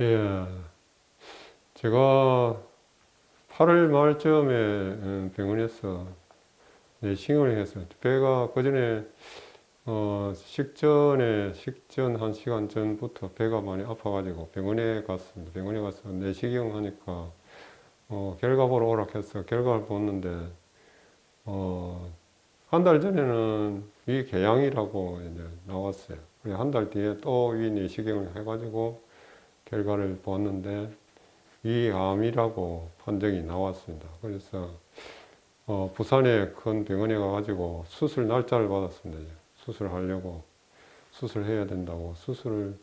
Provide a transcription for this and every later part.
예. 제가 8월 말쯤에 음, 병원에서 내시경을 했어요. 배가 그 전에 어, 식전에 식전 한 시간 전부터 배가 많이 아파가지고 병원에 갔습니다. 병원에 가서 내시경 하니까 어, 결과 보러 오라 해서 결과를 봤는데 어, 한 달 전에는 위 궤양이라고 이제 나왔어요. 한달 뒤에 또 위 내시경을 해가지고 결과를 봤는데 위암이라고 판정이 나왔습니다. 그래서 어, 부산에 큰 병원에 가가지고 수술 날짜를 받았습니다. 수술하려고 수술해야 된다고 수술을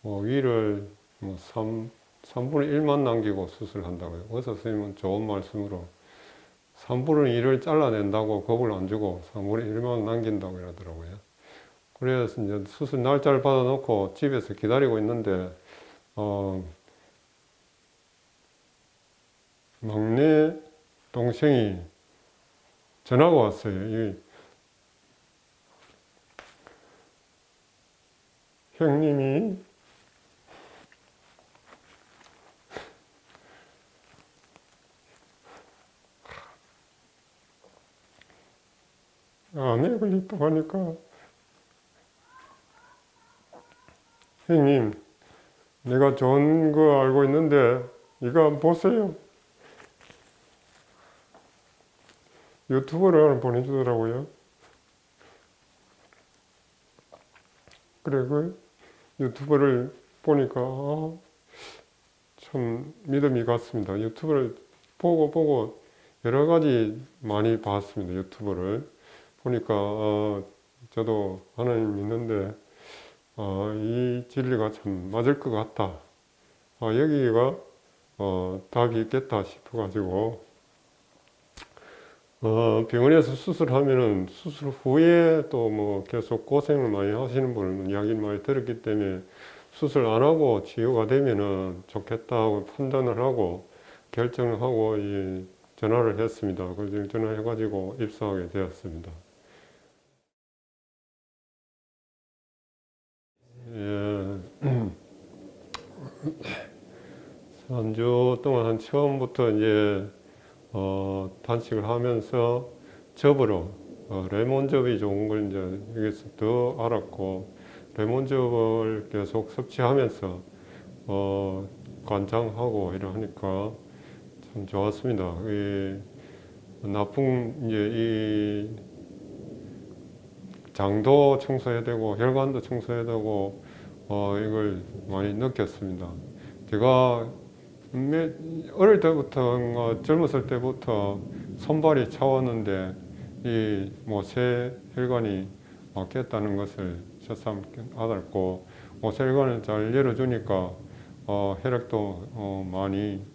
뭐 위를 뭐 3, 3분의 1만 남기고 수술한다고요. 의사 선생님은 좋은 말씀으로 3분의 1을 잘라낸다고 겁을 안 주고 3분의 1만 남긴다고 이러더라고요. 그래서 이제 수술 날짜를 받아놓고 집에서 기다리고 있는데 어, 막내 동생이 전화가 왔어요. 이 형님이 암에 걸렸다고 하니까 형님 내가 좋은 거 알고 있는데 이거 한번 보세요. 유튜브를 보내주더라고요. 그래 그 유튜브를 보니까 아, 참 믿음이 갔습니다. 유튜브를 보고 보고 여러 가지 많이 봤습니다 유튜브를. 보니까 아, 저도 하나님 믿는데 아, 이 진리가 참 맞을 것 같다. 아, 여기가 어, 답이 있겠다 싶어가지고 어, 병원에서 수술하면은 수술 후에 또 뭐 계속 고생을 많이 하시는 분은 이야기를 많이 들었기 때문에 수술 안 하고 치유가 되면은 좋겠다고 판단을 하고 결정을 하고 이 전화를 했습니다. 그래서 전화해가지고 입사하게 되었습니다. 3주 동안 한 처음부터 이제 어, 단식을 하면서 접으로 어, 레몬즙이 좋은 걸 이제 여기서 더 알았고 레몬즙을 계속 섭취하면서 어, 관장하고 이러니까 참 좋았습니다. 이 나쁜 이제 이 장도 청소해야 되고 혈관도 청소해야 되고 어, 이걸 많이 느꼈습니다. 제가 몇- 어릴 때부터 어, 젊었을 때부터 손발이 차왔는데 이 모세 혈관이 막혔다는 것을 새삼 알았고 모세 혈관을 잘 열어주니까 어, 혈액도 어, 많이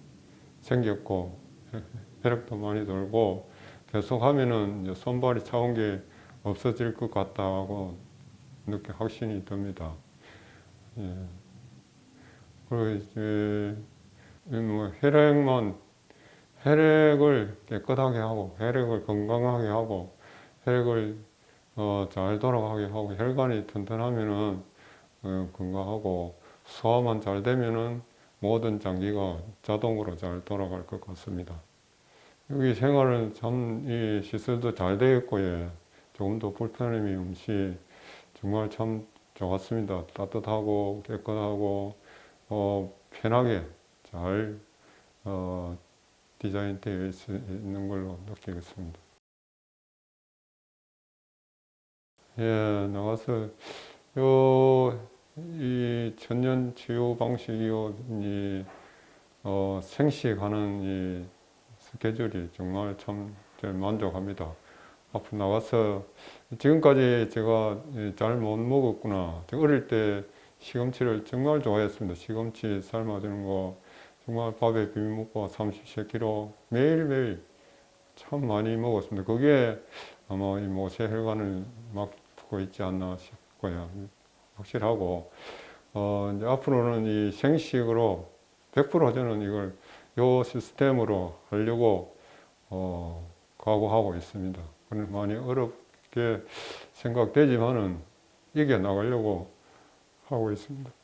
생겼고 혈액도 많이 돌고 계속 하면은 손발이 차온 게 없어질 것 같다고 느끼 확신이 듭니다. 예. 그리고 이제 뭐 혈액만 혈액을 깨끗하게 하고 혈액을 건강하게 하고 혈액을 어, 잘 돌아가게 하고 혈관이 튼튼하면은 어, 건강하고 소화만 잘 되면은 모든 장기가 자동으로 잘 돌아갈 것 같습니다. 여기 생활은 참 이 시설도 잘 되어 있고 예. 조금도 불편함이 없이 정말 참 좋았습니다. 따뜻하고 깨끗하고 어, 편하게 잘 어, 디자인되어 있- 있는 걸로 느끼겠습니다. 예, 나와서 요, 이 천년 치유 방식이요, 이, 어, 생식하는 이 스케줄이 정말 참 만족합니다. 앞으로 나가서 지금까지 제가 잘 못 먹었구나. 어릴 때 시금치를 정말 좋아했습니다. 시금치 삶아주는 거 정말 밥에 비벼 먹고 30kg 매일매일 참 많이 먹었습니다. 그게 아마 이 모세 혈관을 막고 있지 않나 싶고요. 확실하고 어, 이제 앞으로는 이 생식으로 100% 저는 이걸 요 시스템으로 하려고 어, 각오하고 있습니다. 많이 어렵게 생각되지만은 이겨 나가려고 하고 있습니다.